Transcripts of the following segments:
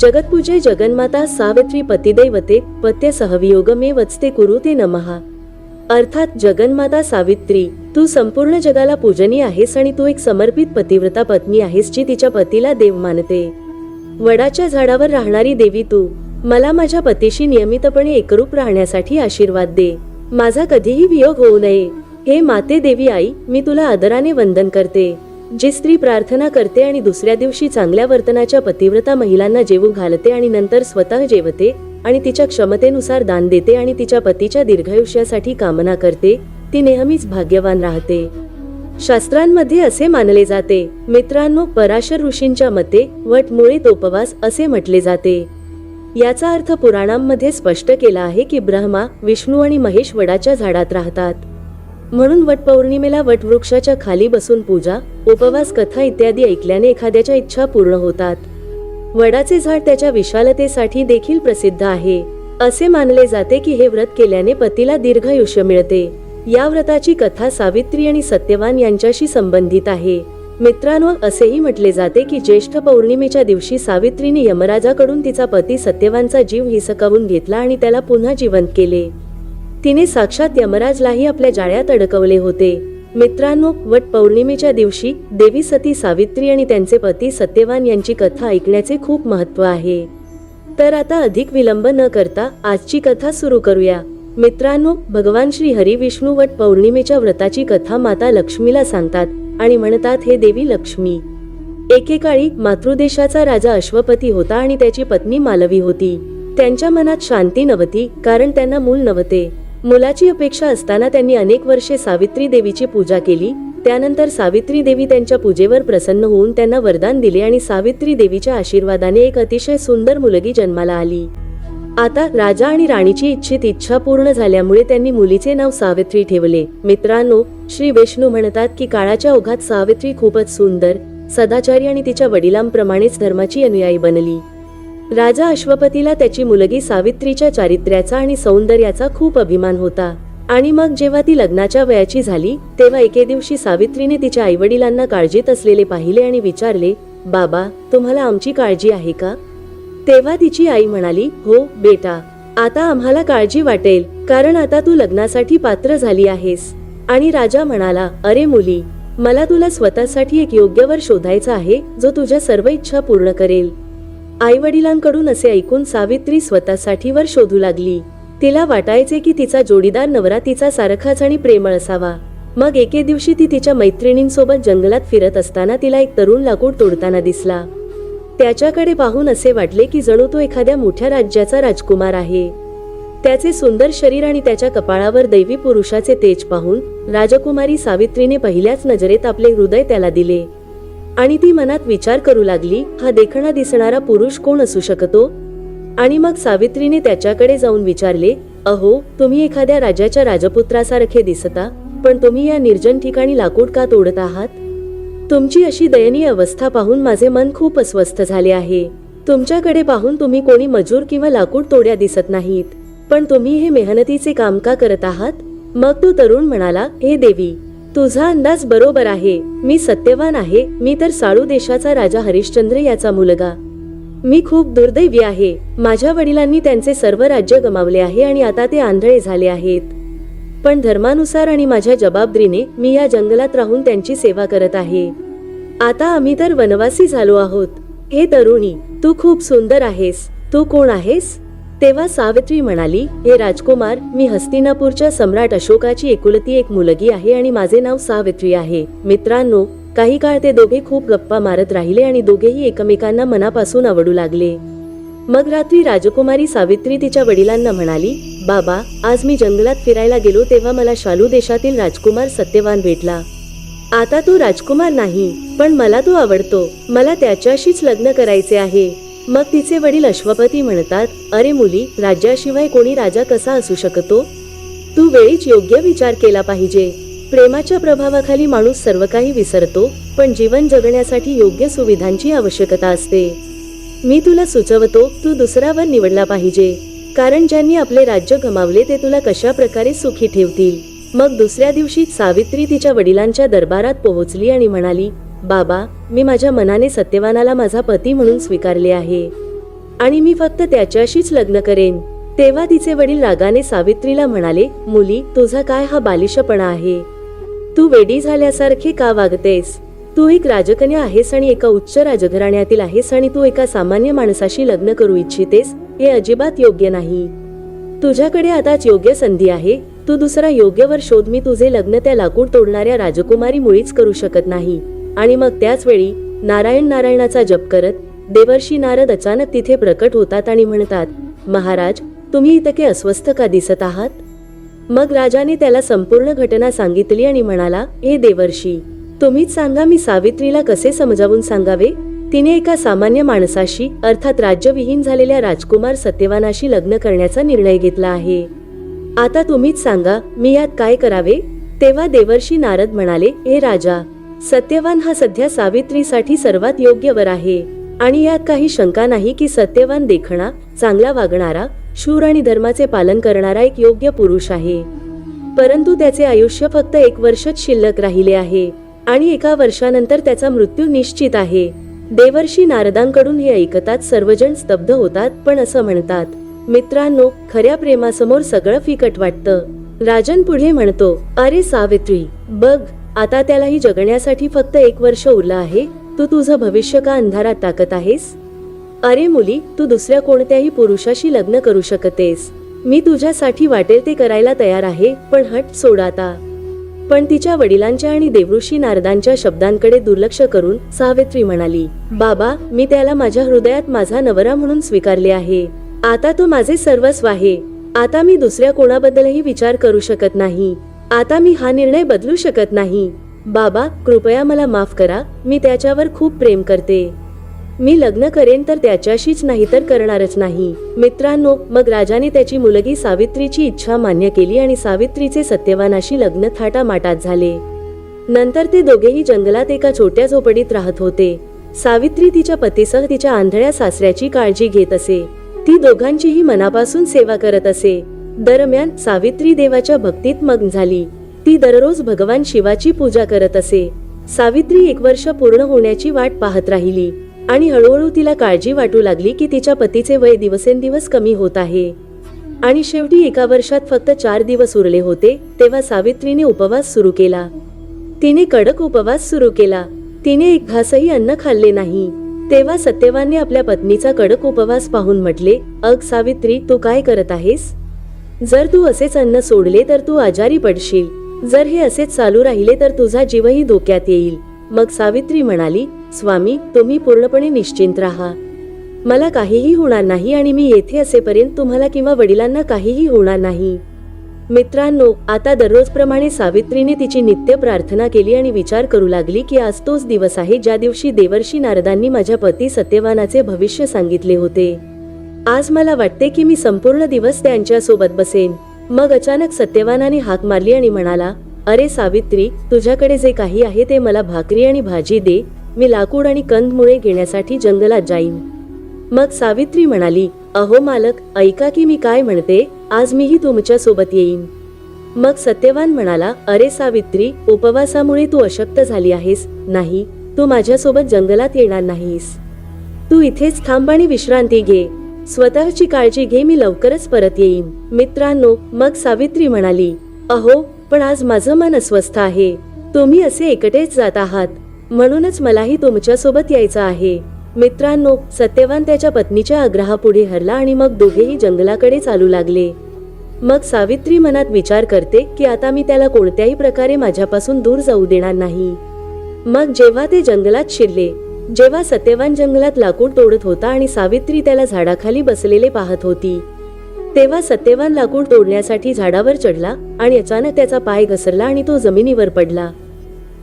जगत्पूजे जगन्माता सावित्री पतिदैवते पत्य सहवियोगमे वचते कुरु ते नमहा अर्थात जगन्माता सावित्री तू संपूर्ण जगाला पूजनीय आहेस आणि तू एक समर्पित पतिव्रता पत्नी आहेस जी तिच्या पतीला देव मानते. वडाच्या झाडावर राहणारी देवी तू मला माझ्या पतीशी नियमितपणे एकरूप राहण्यासाठी आशीर्वाद दे. माझा कधीही वियोग होऊ नये. हे माते देवी आई मी तुला आदराने वंदन करते. जी स्त्री प्रार्थना करते आणि दुसऱ्या दिवशी चांगल्या वर्तनाच्या पतिव्रता महिलांना जेवू घालते आणि नंतर स्वतः जेवते आणि तिच्या क्षमतेनुसार दान देते आणि तिच्या पतीच्या दीर्घायुष्यासाठी कामना करते ती नेहमीच भाग्यवान राहते. शास्त्रांमध्ये असे मानले जाते मित्रांनो पराशर ऋषींच्या मते वट मुळे उपवास असे म्हटले जाते. याचा अर्थ पुराणांमध्ये स्पष्ट केला आहे की ब्रह्मा विष्णू आणि महेश वडाच्या झाडात राहतात. म्हणून वटपौर्णिमेला वटवृक्षाच्या खाली बसून पूजा उपवास कथा इत्यादी ऐकल्याने एखाद्याच्या इच्छा पूर्ण होतात. वडाचे झाड त्याच्या विशालतेसाठी देखील प्रसिद्ध आहे. असे मानले जाते की हे व्रत केल्याने पतीला दीर्घायुष्य मिळते. या व्रताची कथा सावित्री आणि सत्यवान यांच्याशी संबंधित आहे. मित्रांनो असेही म्हटले जाते की ज्येष्ठ पौर्णिमेच्या दिवशी सावित्रीने यमराजाकडून तिचा पती सत्यवानचा जीव हिसकावून घेतला आणि त्याला पुन्हा जिवंत केले. तिने साक्षात यमराजलाही आपल्या जाळ्यात अडकवले होते. मित्रांनो वट पौर्णिमेच्या दिवशी देवी सती सावित्री आणि त्यांचे पती सत्यवान यांची कथा ऐकण्याचे खूप महत्त्व आहे. तर आता अधिक विलंब न करता आजची कथा सुरू करूया. मित्रांनो भगवान श्री हरी विष्णू वट पौर्णिमेच्या व्रताची कथा माता लक्ष्मीला सांगतात आणि म्हणतात हे देवी लक्ष्मी एकेकाळी मातृदेशाचा राजा अश्वपती होता आणि त्याची पत्नी मालवी होती. त्यांच्या मनात शांती नव्हती कारण त्यांना मूल नव्हते. मुलाची अपेक्षा असताना त्यांनी अनेक वर्षे सावित्री देवीची पूजा केली. त्यानंतर सावित्री देवी त्यांच्या पूजेवर प्रसन्न होऊन त्यांना वरदान दिले आणि सावित्री देवीच्या आशीर्वादाने एक अतिशय सुंदर मुलगी जन्माला आली. आता राजा आणि राणीची इच्छित इच्छा पूर्ण झाल्यामुळे त्यांनी मुलीचे नाव सावित्री ठेवले. मित्रांनो श्री विष्णू म्हणतात की काळाच्या ओघात सावित्री खूपच सुंदर सदाचारी आणि तिच्या वडिलांप्रमाणेच धर्माची अनुयायी बनली. राजा अश्वपतीला त्याची मुलगी सावित्रीच्या चारित्र्याचा आणि सौंदर्याचा खूप अभिमान होता. आणि मग जेव्हा ती लग्नाच्या वयाची झाली तेव्हा एके दिवशी सावित्रीने तिच्या आईवडिलांना काळजीत असलेले पाहिले आणि विचारले बाबा तुम्हाला आमची काळजी आहे का? तेव्हा तिची आई म्हणाली हो बेटा आता आम्हाला काळजी वाटेल कारण आता तू लग्नासाठी पात्र झाली आहेस. आणि राजा म्हणाला अरे मुली मला तुला स्वतःसाठी एक योग्य वर शोधायचा आहे जो तुझ्या सर्व इच्छा पूर्ण करेल. आई वडिलांकडून असे ऐकून सावित्री स्वतःसाठी वर शोधू लागली. तिला वाटायचे की तिचा जोडीदार नवरा तिचा सारखाच आणि प्रेमळ असावा. मग एके दिवशी ती तिच्या मैत्रिणींसोबत जंगलात फिरत असताना तिला एक तरुण लाकूड तोडताना दिसला. त्याच्याकडे पाहून असे वाटले की जणू तो एखाद्या मोठ्या राज्याचा राजकुमार आहे. त्याचे सुंदर शरीर आणि त्याच्या कपाळावर दैवी पुरुषाचे तेज पाहून राजकुमारी सावित्रीने पहिल्याच नजरेत आपले हृदय त्याला दिले. आणि ती मनात विचार करू लागली हा देखणा दिसणारा पुरुष कोण असू शकतो? आणि मग सावित्रीने त्याच्याकडे जाऊन विचारले अहो तुम्ही एखाद्या राजाच्या राजपुत्रासारखे दिसता पण तुम्ही या निर्जन ठिकाणी लाकूड का तोडत आहात? तुमची अशी दयनीय अवस्था पाहून माझे मन खूप अस्वस्थ झाले आहे. तुमच्याकडे पाहून तुम्ही कोणी मजूर किंवा लाकूड तोड्या दिसत नाहीत. पण तुम्ही हे मेहनतीचे काम का करत आहात? मग तो तरुण म्हणाला हे देवी तुझा अंदाज बरोबर आहे. मी सत्यवान आहे. मी तर साळू देशाचा राजा हरिश्चंद्र याचा मुलगा. मी खूप दुर्दैवी आहे. माझ्या वडिलांनी त्यांचे सर्व राज्य गमावले आहे आणि आता ते आंधळे झाले आहेत. पण धर्मानुसार आणि माझ्या जबाबदारीने मी या जंगलात राहून त्यांची सेवा करत आहे. आता आम्ही तर वनवासी झालो आहोत. हे तरुणी तू खूप सुंदर आहेस. तू कोण आहेस? तेव्हा सावित्री म्हणाली हे राजकुमार मी हस्तिनापूरच्या सम्राट अशोकाची एकुलती एक मुलगी आहे आणि माझे नाव सावित्री आहे. मित्रांनो काही काळ ते दोघे खूप गप्पा मारत राहिले आणि दोघेही एकमेकांना मनापासून आवडू लागले. मग रात्री राजकुमारी सावित्री तिच्या वडिलांना म्हणाली बाबा आज मी जंगलात फिरायला गेलो तेव्हा मला शालू देशातील राजकुमार सत्यवान भेटला. आता तो राजकुमार नाही पण मला तो आवडतो. मला त्याच्याशीच लग्न करायचे आहे. मग तिचे वडील अश्वपती म्हणतात अरे मुली राज्याशिवाय कोणी राजा कसा असू शकतो? तू वेळीच योग्य विचार केला पाहिजे. प्रेमाच्या प्रभावाखाली माणूस सर्व काही विसरतो पण जीवन जगण्यासाठी योग्य सुविधांची आवश्यकता असते. मी तुला सुचवतो तू दुसरावर निवडला पाहिजे. कारण ज्यांनी आपले राज्य गमावले ते तुला कशा प्रकारे सुखी ठेवतील? मग दुसऱ्या दिवशी सावित्री तिच्या वडिलांच्या दरबारात पोहोचली आणि म्हणाली बाबा मी माझ्या मनाने सत्यवानाला माझा पती म्हणून स्वीकारले आहे. आणि मी फक्त त्याच्याशीच लग्न करेन. तेव्हा तिचे वडील रागाने सावित्रीला म्हणाले मुली तुझा काय हा बालिशपणा आहे? तू वेडी झाल्यासारखी का वागतेस? तू एक राजकन्या आहेस आणि एका उच्च राजघराण्यातील आहेस आणि तू एका सामान्य माणसाशी लग्न करू इच्छितेस हे अजिबात योग्य नाही. तुझ्याकडे आताच योग्य संधी आहे. तू दुसरा योग्यवर शोध. मी तुझे लग्न त्या लाकूड तोडणाऱ्या राजकुमारी मुळीच करू शकत नाही. आणि मग त्याच वेळी नारायण नारायणाचा जप करत देवर्षी नारद अचानक तिथे प्रकट होतात आणि म्हणतात महाराज तुम्ही इतके अस्वस्थ का दिसत आहात? मग राजाने त्याला संपूर्ण घटना सांगितली आणि म्हणाला हे देवर्षी तुम्हीच सांगा मी सावित्रीला कसे समजावून सांगावे? तिने एका सामान्य माणसाशी अर्थात राज्यविहीन झालेल्या राजकुमार सत्यवानाशी लग्न करण्याचा निर्णय घेतला आहे. आता तुम्हीच सांगा मी यात काय करावे? तेव्हा देवर्षी नारद म्हणाले हे राजा सत्यवान हा सध्या सावित्रीसाठी सर्वात योग्य वर आहे. आणि यात काही शंका नाही की सत्यवान देखणा चांगला वागणारा शूर आणि धर्माचे पालन करणारा एक योग्य पुरुष आहे. परंतु त्याचे आयुष्य फक्त एक वर्षच शिल्लक राहिले आहे आणि एका वर्षानंतर त्याचा मृत्यू निश्चित आहे. देवर्षी नारदांकडून हे ऐकतात सर्वजण स्तब्ध होतात पण असं म्हणतात मित्रांनो खऱ्या प्रेमासमोर सगळं फिकट वाटतं. राजन पुढे म्हणतो अरे सावित्री बघ आता त्यालाही जगण्यासाठी फक्त एक वर्ष उरलं आहे. तू तुझं भविष्य का अंधारात टाकत आहेस? अरे मुली तू दुसऱ्या कोणत्याही पुरुषाशी लग्न करू शकतेस. मी तुझ्यासाठी वाटेल ते करायला तयार आहे पण हट सोड आता. पण तिच्या वडिलांच्या आणि देवऋषी नारदांच्या शब्दांकडे दुर्लक्ष करून सावित्री म्हणाली बाबा मी त्याला माझ्या हृदयात माझा नवरा म्हणून स्वीकारले आहे. आता तो माझे सर्वस्व आहे. आता मी दुसऱ्या कोणाबद्दलही विचार करू शकत नाही. आता मी हा निर्णय बदलू शकत नाही. बाबा कृपया मला माफ करा. मी त्याच्यावर खूप प्रेम करते. मी लग्न करेन तर त्याच्याशीच नाही तर करणारच नाही. मित्रांनो मग राजाने त्याची मुलगी सावित्रीची इच्छा मान्य केली आणि सावित्रीचे सत्यवानाशी लग्न थाटामाटात झाले. नंतर ते दोघेही जंगलात एका छोट्या झोपडीत राहत होते. सावित्री तिच्या पतीसह तिच्या आंधळ्या सासऱ्याची काळजी घेत असे. ती दोघांचीही मनापासून सेवा करत असे. दरम्यान सावित्री देवाच्या भक्तीत मग्न झाली. ती दररोज भगवान शिवाची पूजा करत असे. सावित्री एक वर्ष पूर्ण होण्याची वाट पाहत राहिली. आणि हळूहळू तिला काळजी वाटू लागली की तिच्या पतीचे वय दिवसेंदिवस कमी होत आहे. आणि शेवटी एका वर्षात फक्त चार दिवस उरले होते तेव्हा सावित्रीने उपवास सुरू केला. तिने कडक उपवास सुरू केला. तिने एक घासही अन्न खाल्ले नाही. तेव्हा सत्यवानने आपल्या पत्नीचा कडक उपवास पाहून म्हटले अग सावित्री तू काय करत आहेस? जर तू असेच अन्न सोडले तर तू आजारी पडशील. जर हे असेच चालू राहिले तर तुझा जीवही धोक्यात येईल. मग सावित्री म्हणाली स्वामी तुम्ही पूर्णपणे निश्चिंत राहा. मला काहीही होणार नाही आणि मी येथे असेपर्यंत तुम्हाला किंवा वडिलांना काहीही होणार नाही. मित्रांनो आता दररोजप्रमाणे सावित्रीने तिची नित्य प्रार्थना केली आणि विचार करू लागली की आज तोच दिवस आहे ज्या दिवशी देवर्षी नारदांनी माझ्या पती सत्यवानाचे भविष्य सांगितले होते. आज मला वाटते की मी संपूर्ण दिवस त्यांच्यासोबत बसेन. मग अचानक सत्यवानाने हाक मारली आणि म्हणाला अरे सावित्री तुझ्याकडे जे काही आहे ते मला भाकरी आणि भाजी दे. मी लाकूड आणि कंदमुळे घेण्यासाठी जंगलात जाईन. मग सावित्री म्हणाली अहो मालक ऐका की मी काय म्हणते? आज मीही तुमच्यासोबत येईन. मग सत्यवान म्हणाला अरे सावित्री उपवासामुळे तू अशक्त झाली आहेस. नाही तू माझ्यासोबत जंगलात येणार नाहीस. तू इथेच थांब आणि विश्रांती घे. स्वतःची काळजी घे मी लवकरच परत येईन. मित्रांनो मग सावित्री म्हणाली अहो पण आज माझं मन अस्वस्थ आहे. तुम्ही असे एकटेच जात आहात. म्हणूनच मलाही तुमच्यासोबत यायचं आहे. मित्रांनो सत्यवान त्याच्या पत्नीच्या आग्रहापुढे हरला आणि मग दोघेही जंगलाकडे चालू लागले. मग सावित्री मनात विचार करते की आता मी त्याला कोणत्याही प्रकारे माझ्यापासून दूर जाऊ देणार नाही. मग जेव्हा ते जंगलात शिरले जेव्हा सत्यवान जंगलात लाकूड तोडत होता आणि सावित्री त्याला झाडाखाली बसलेले पाहत होती तेव्हा सत्यवान लाकूड तोडण्यासाठी झाडावर चढला आणि अचानक त्याचा पाय घसरला आणि तो जमिनीवर पडला.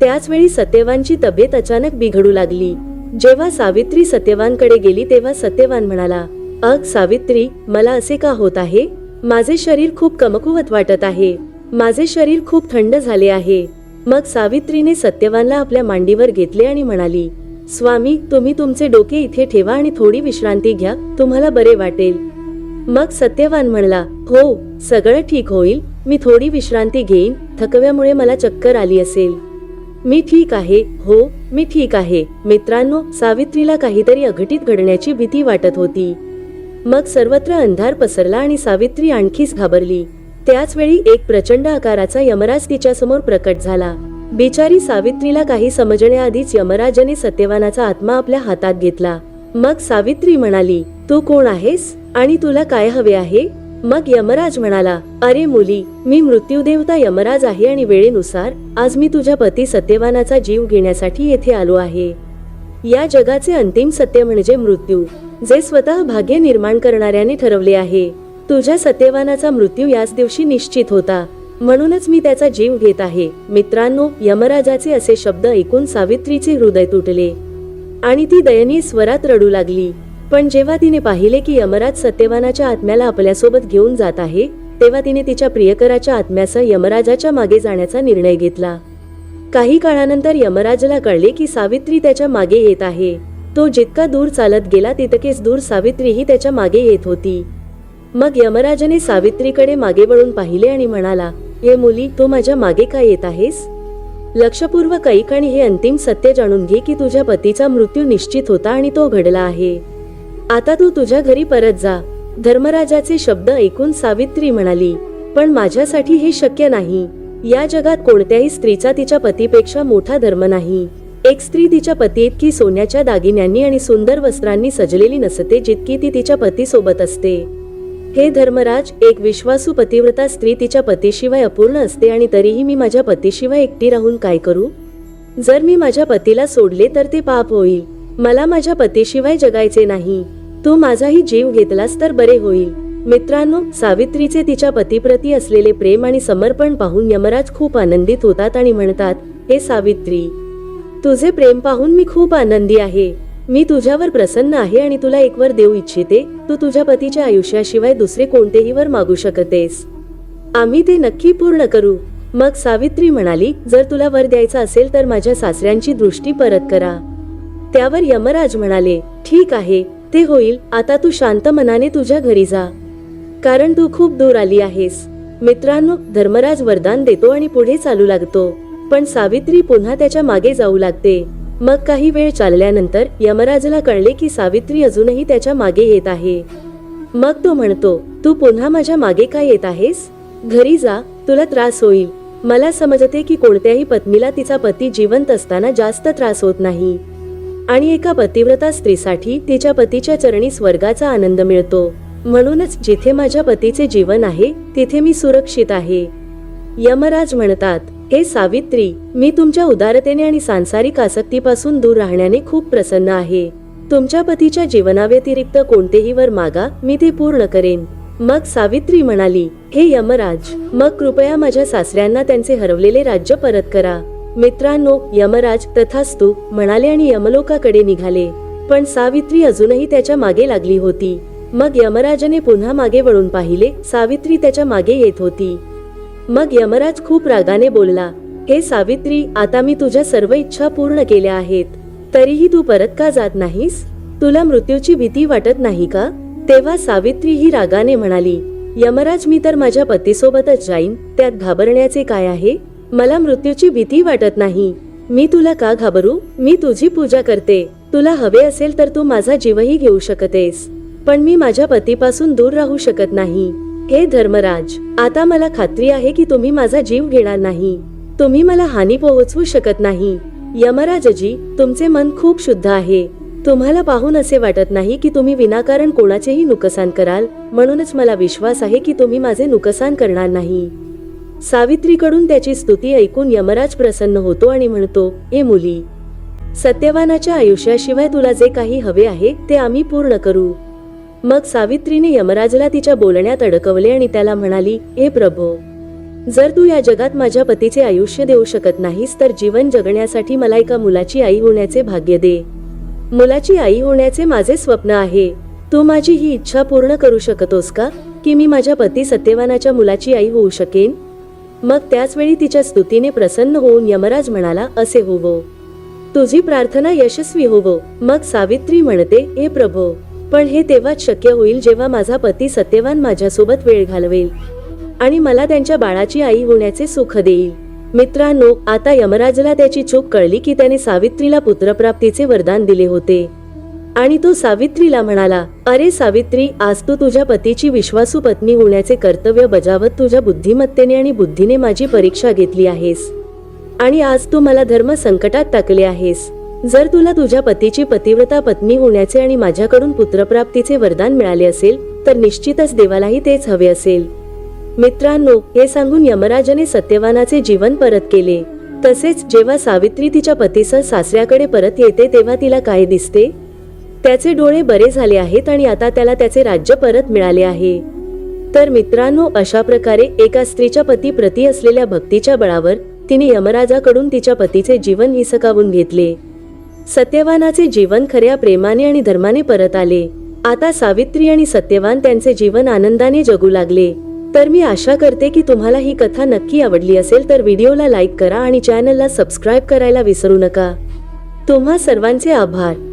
त्याच वेळी सत्यवानची तब्येत अचानक बिघडू लागली. जेव्हा सावित्री सत्यवानकडे गेली तेव्हा सत्यवान म्हणाला अग सावित्री मला असे का होत आहे? माझे शरीर खूप कमकुवत वाटत आहे. माझे शरीर खूप थंड झाले आहे. मग सावित्रीने सत्यवानला आपल्या मांडीवर घेतले आणि म्हणाली स्वामी तुम्ही तुमचे डोके इथे ठेवा आणि थोडी विश्रांती घ्या तुम्हाला बरे वाटेल. मग सत्यवान म्हणला हो सगळं ठीक होईल मी थोडी विश्रांती घेईन थकव्यामुळे मला चक्कर आली असेल. मी ठीक आहे हो मी ठीक आहे मित्रांनो सावित्रीला काहीतरी अघटित घडण्याची भीती वाटत होती. मग सर्वत्र अंधार पसरला आणि सावित्री आणखीच घाबरली. त्याच वेळी एक प्रचंड आकाराचा यमराज तिच्यासमोर प्रकट झाला. बिचारी सावित्रीला काही समजण्याआधीच यमराजाने सत्यवानाचा आत्मा आपल्या हातात घेतला. मग सावित्री म्हणाली तू कोण आहेस? आणि तुला काय हवे आहे? मग यमराज म्हणाला अरे मुली मी मृत्यूदेवता यमराज आहे आणि वेळेनुसार आज मी तुझ्या पती सत्यवानाचा जीव घेण्यासाठी येथे आलो आहे. या जगाचे अंतिम सत्य म्हणजे मृत्यू जे स्वतः भाग्य निर्माण करणाऱ्याने ठरवले आहे. तुझ्या सत्यवानाचा मृत्यू याच दिवशी निश्चित होता. म्हणूनच मी त्याचा जीव घेत आहे. मित्रांनो यमराजाचे असे शब्द ऐकून सावित्रीचे हृदय तुटले. आणि ती दयनीय स्वरात रडू लागली. पण जेव्हा तिने पाहिले की यमराज सत्यवानाच्या आत्म्याला आपल्यासोबत घेऊन जात आहे तेव्हा तिने तिच्या प्रियकराच्या आत्म्यासह यमराजाच्या मागे जाण्याचा निर्णय घेतला. काही काळानंतर यमराजला कळले की सावित्री त्याच्यामागे येत आहे. तो जितका दूर चालत गेला तितकेच दूर सावित्रीही त्याच्यामागे येत होती. मग यमराजाने सावित्रीकडे मागे वळून पाहिले आणि म्हणाला हे मुली तू माझ्या मागे का येत आहेस? लक्षपूर्वक ऐक आणि हे अंतिम सत्य जाणून घे की तुझ्या पतीचा मृत्यू निश्चित होता आणि तो घडला आहे. आता तू तुझ्या घरी परत जा. धर्मराजाचे शब्द ऐकून सावित्री म्हणाली पण माझ्यासाठी हे शक्य नाही. या जगात कोणत्याही स्त्रीचा तिच्या पतीपेक्षा मोठा धर्म नाही. एक स्त्री तिच्या पती इतकी सोन्याच्या दागिन्यांनी आणि सुंदर वस्त्रांनी सजलेली नसते जितकी ती तिच्या पतीसोबत असते. हे धर्मराज एक विश्वासू पतिव्रता स्त्री तिच्या पतीशिवाय अपूर्ण असते आणि तरीही मी माझ्या पतीशिवाय एकटी राहून काय करू? जर मी माझ्या पतीला सोडले तर ते पाप होईल. मला माझ्या पतीशिवाय जगायचे नाही. तू माझाही जीव घेतलास तर बरे होईल. मित्रांनो सावित्रीचे तिच्या पतीप्रती असलेले प्रेम आणि समर्पण पाहून यमराज खूप आनंदित होतात आणि म्हणतात हे सावित्री तुझे प्रेम पाहून मी खूप आनंदी आहे. मी तुझ्यावर प्रसन्न आहे आणि तुला एक वर देऊ इच्छिते तू तुझ्या पतीच्या आयुष्याशिवाय दुसरे कोणतेही वर मागू शकतेस. आम्ही ते नक्की पूर्ण करू. मग सावित्री म्हणाली जर तुला वर द्यायचा असेल तर माझ्या सासऱ्यांची दृष्टी परत करा. त्यावर यमराज म्हणाले ठीक आहे ते होईल आता तू शांत मनाने तुझ्या घरी जा. कारण तू खूप दूर आली आहेस. मित्रांनो धर्मराज वरदान देतो आणि पुढे चालू लागतो. पण सावित्री पुन्हा त्याच्यामागे जाऊ लागते. मग काही वेळ चालल्यानंतर यमराजला कळले की सावित्री अजूनही त्याच्यामागे येत आहे. मग तो म्हणतो तू पुन्हा माझ्या मागे का येत आहेस? घरी जा तुला त्रास होईल. मला समजते की कोणत्याही पत्नीला तिचा पती जिवंत असताना जास्त त्रास होत नाही. आणि एका पतिव्रता स्त्रीसाठी तिच्या पतीच्या चरणी स्वर्गाचा आनंद मिळतो. म्हणूनच जिथे माझ्या पतीचे जीवन आहे तिथे मी सुरक्षित आहे. यमराज म्हणतात हे सावित्री मी तुमच्या उदारतेने आणि सांसारिक आसक्तीपासून दूर राहण्याने खूप प्रसन्न आहे. तुमच्या पतीच्या जीवनाव्यतिरिक्त कोणतेही वर मागा मी ते पूर्ण करेन. मग सावित्री म्हणाली हे यमराज मग कृपया माझ्या सासऱ्यांना त्यांचे हरवलेले राज्य परत करा. मित्रांनो यमराज तथास्तु म्हणाले आणि यमलोकाकडे निघाले. पण सावित्री अजूनही त्याच्यामागे लागली होती. मग यमराजाने पुन्हा मागे वळून पाहिले सावित्री त्याच्यामागे येत होती. मग यमराज खूप रागाने बोलला हे सावित्री आता मी तुझ्या सर्व इच्छा पूर्ण केल्या आहेत. तरीही तू परत का जात नाहीस? तुला मृत्यूची भीती वाटत नाही का? तेव्हा सावित्री ही रागाने म्हणाली यमराज मी तर माझ्या पतीसोबतच जाईन. त्यात घाबरण्याचे काय आहे? मला मृत्यूची भीती वाटत नाही. मी तुला का घाबरू? मी तुझी पूजा करते. तुला हवे असेल तर तू माझा जीवही घेऊ शकतेस. पण मी माझ्या पतीपासून दूर राहू शकत नाही. हे धर्मराज आता मला खात्री आहे की तुम्ही माझा जीव घेणार नाही. तुम्ही मला हानी पोहोचवू शकत नाही. यमराजजी तुमचे मन खूप शुद्ध आहे. तुम्हाला पाहून असे वाटत नाही की तुम्ही विनाकारण कोणाचेही नुकसान कराल म्हणूनच मला विश्वास आहे की तुम्ही माझे नुकसान करणार नाही. सावित्रीकडून त्याची स्तुती ऐकून यमराज प्रसन्न होतो आणि म्हणतो ए मुली सत्यवानाच्या आयुष्याशिवाय तुला जे काही हवे आहे ते आम्ही पूर्ण करू. मग सावित्रीने यमराजला तिच्या बोलण्यात अडकवले आणि त्याला म्हणाली ए प्रभो जर तू या जगात माझ्या पतीचे आयुष्य देऊ शकत नाहीस तर जीवन जगण्यासाठी मला एका मुलाची आई होण्याचे भाग्य दे. मुलाची आई होण्याचे माझे स्वप्न आहे. तू माझी ही इच्छा पूर्ण करू शकतोस का की मी माझ्या पती सत्यवानाच्या मुलाची आई होऊ शकेन? मग त्याचवेळी तिच्या स्तुतीने प्रसन्न होऊन यमराज म्हणाला असे होवो. तुझी प्रार्थना यशस्वी होवो. मग सावित्री म्हणते हे प्रभो पण हे तेव्हाच शक्य होईल जेव्हा माझा पती सत्यवान माझ्यासोबत वेळ घालवेल आणि मला त्यांच्या बाळाची आई होण्याचे सुख देईल. मित्रांनो आता यमराजला त्याची चूक कळली की त्याने सावित्रीला पुत्रप्राप्तीचे वरदान दिले होते. आणि तो सावित्रीला म्हणाला अरे सावित्री आज तू तुझ्या पतीची विश्वासू पत्नी होण्याचे कर्तव्य बजावत तुझ्या बुद्धिमत्तेने आणि बुद्धीने माझी परीक्षा घेतली आहेस. आणि आज तू मला धर्म संकटात टाकले आहेस. जर तुला तुझ्या पतीची पतिव्रता पत्नी होण्याचे आणि माझ्याकडून पुत्रप्राप्तीचे वरदान मिळाले असेल तर निश्चितच देवालाही तेच हवे असेल. मित्रांनो हे सांगून यमराजाने सत्यवानाचे जीवन परत केले. तसेच जेव्हा सावित्री तिच्या पतीसह सासऱ्याकडे परत येते तेव्हा तिला काय दिसते? त्याचे डोळे बरे झाले आहेत आणि आता त्याला त्याचे राज्य परत मिळाले आहे. तर मित्रांनो अशा प्रकारे एका स्त्रीच्या पती प्रती असलेल्या भक्तीच्या बळावर तिने यमराजाकडून तिच्या पतीचे जीवन हिसकावून घेतले. सत्यवानाचे जीवन खऱ्या प्रेमाने आणि धर्माने परत आले. आता सावित्री आणि सत्यवान त्यांचे जीवन आनंदाने जगू लागले. तर मी आशा करते की तुम्हाला ही कथा नक्की आवडली असेल तर व्हिडिओला लाईक करा आणि चॅनलला सबस्क्राईब करायला विसरू नका. तुम्हा सर्वांचे आभार.